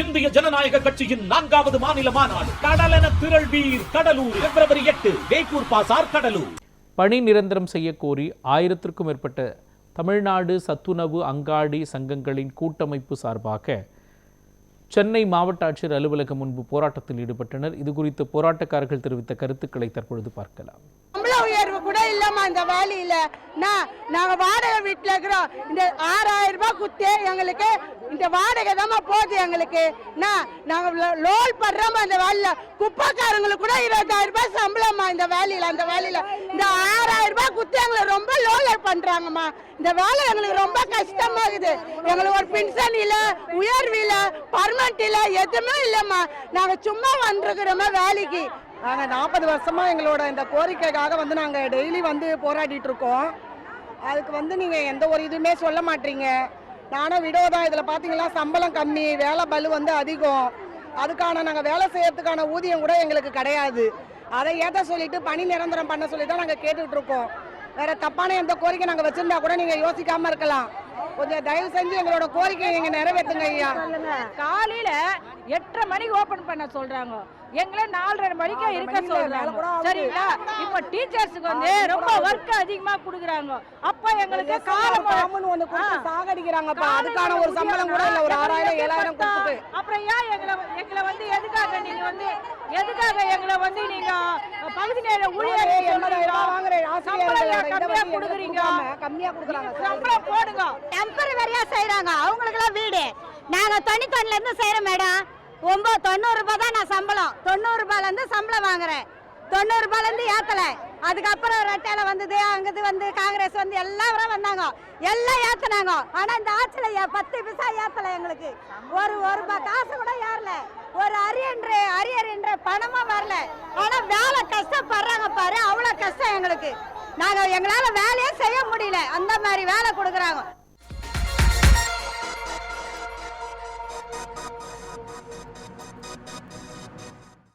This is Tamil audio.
இந்திய ஜனநாயக கட்சியின் நான்காவது மாநில மாநாடு. கடலென திரள் வீர் கடலூர் பிப்ரவரி எட்டு வேப்பூர் பாசார் கடலூர். பணி நிரந்தரம் செய்யக்கோரி ஆயிரத்திற்கும் மேற்பட்ட தமிழ்நாடு சத்துணவு அங்காடி சங்கங்களின் கூட்டமைப்பு சார்பாக சென்னை மாவட்ட ஆட்சியர் அலுவலகம் முன்பு போராட்டத்தில் ஈடுபட்டனர். இது குறித்து போராட்டக்காரர்கள் தெரிவித்த கருத்துக்களை தற்பொழுது பார்க்கலாம். உயர்வு கூட இல்லம்மா இந்த வேலையில நான் நாங்க வாடகை வீட்டுல இருக்கிறோம். இந்த ஆறாயிரம் ரூபாய் குத்தே எங்களுக்கு இந்த வாடகை தான் போகுது எங்களுக்கு. நான் நாங்க லோல் படுறோமா இந்த வேலையில. குப்பைக்காரங்களுக்கு கூட இருபதாயிரம் ரூபாய் சம்பளம்மா இந்த வேலையில அந்த வேலையில இந்த ஆறாயிரம் ரூபாய் குத்தி எங்களை ரொம்ப லோயர் பண்றாங்கம்மா. இந்த வேலை எங்களுக்கு ரொம்ப கஷ்டமாகுது. எங்களுக்கு ஒரு பென்ஷன் இல்ல உயர்வு இல்ல பர்மனன்ட் இல்ல எதுவுமே இல்லம்மா. நாங்க சும்மா வந்துருக்கிறோமா வேலைக்கு. நாங்கள் நாற்பது வருஷமா எங்களோட இந்த கோரிக்கைக்காக வந்து நாங்கள் டெய்லி வந்து போராடிட்டு இருக்கோம். அதுக்கு வந்து நீங்கள் எந்த ஒரு இதுவுமே சொல்ல மாட்டீங்க. நானும் விடோ தான். இதில் பார்த்தீங்கன்னா சம்பளம் கம்மி வேலை பலு வந்து அதிகம். அதுக்கான நாங்கள் வேலை செய்யறதுக்கான ஊதியம் கூட எங்களுக்கு கிடையாது. அதை ஏற்ற சொல்லிட்டு பணி நிரந்தரம் பண்ண சொல்லி தான் நாங்கள் கேட்டுட்ருக்கோம் இருக்கோம். வேற தப்பான எந்த கோரிக்கை நாங்கள் வச்சிருந்தா கூட நீங்கள் யோசிக்காம இருக்கலாம். கொஞ்சம் தயவு செஞ்சு எங்களோட கோரிக்கையை நீங்கள் நிறைவேற்றுங்க ஐயா. காலையில எட்டரை மணிக்கு ஓபன் பண்ண சொல்றாங்க. எங்களை நாலரை மணிக்கு இருக்க சொல்றாங்க. சரிங்களா? இப்ப டீச்சர்ஸ்க்கு வந்து ரொம்ப ஒர்க் அதிகமா குடுக்குறாங்க. அப்ப எங்களுக்கு காலம் கொடுத்து சாகடிக்கிறாங்கப்பா. அதுக்கான ஒரு சம்பளம் கூட இல்லை ஒரு ஆறாயிரம் ஏழாயிரம் கொடுத்துட்டு அப்புறம் ஏன் எங்களை எங்களை வந்து எதுக்காக நீங்க வந்து எதுக்காக எங்களை வந்து நீங்க பகுதி நேர ஊழியர் எண்பதாயிரம் ரூபாய் வாங்குறேன் சம்பளம் ஏன் ஆசிரியர் கம்மியா கொடுக்குறீங்க. கம்மியா கொடுக்குறாங்க. சம்பளம் போடுங்க. டெம்பரவரியா செய்யறாங்க அவங்களுக்குலாம் வீடு. நாங்க தொண்ணூத்தொன்னுல இருந்து செய்யறோம் மேடம். ஒன்பது தொண்ணூறு ரூபாய் தான் நான் சம்பளம். தொண்ணூறு ரூபாயில இருந்து சம்பளம் வாங்குறேன். தொண்ணூறு ரூபாயில இருந்து ஏத்தல. அதுக்கப்புறம் ரெட்டையில வந்தது அங்கது வந்து காங்கிரஸ் வந்து எல்லாரும் வந்தாங்க. எல்லாம் ஏத்துனாங்க. ஆனா இந்த ஆட்சியில பத்து பைசா ஏத்தல எங்களுக்கு. ஒரு ஒரு காசு கூட ஏறல. ஒரு அரியன்ற அரியர்ன்ற பணமும் வரல. ஆனா வேலை அவ்வளவு கஷ்டம் எங்களுக்கு. நாங்க எங்களால வேலையே செய்ய முடியல. அந்த மாதிரி வேலை கொடுக்குறாங்க.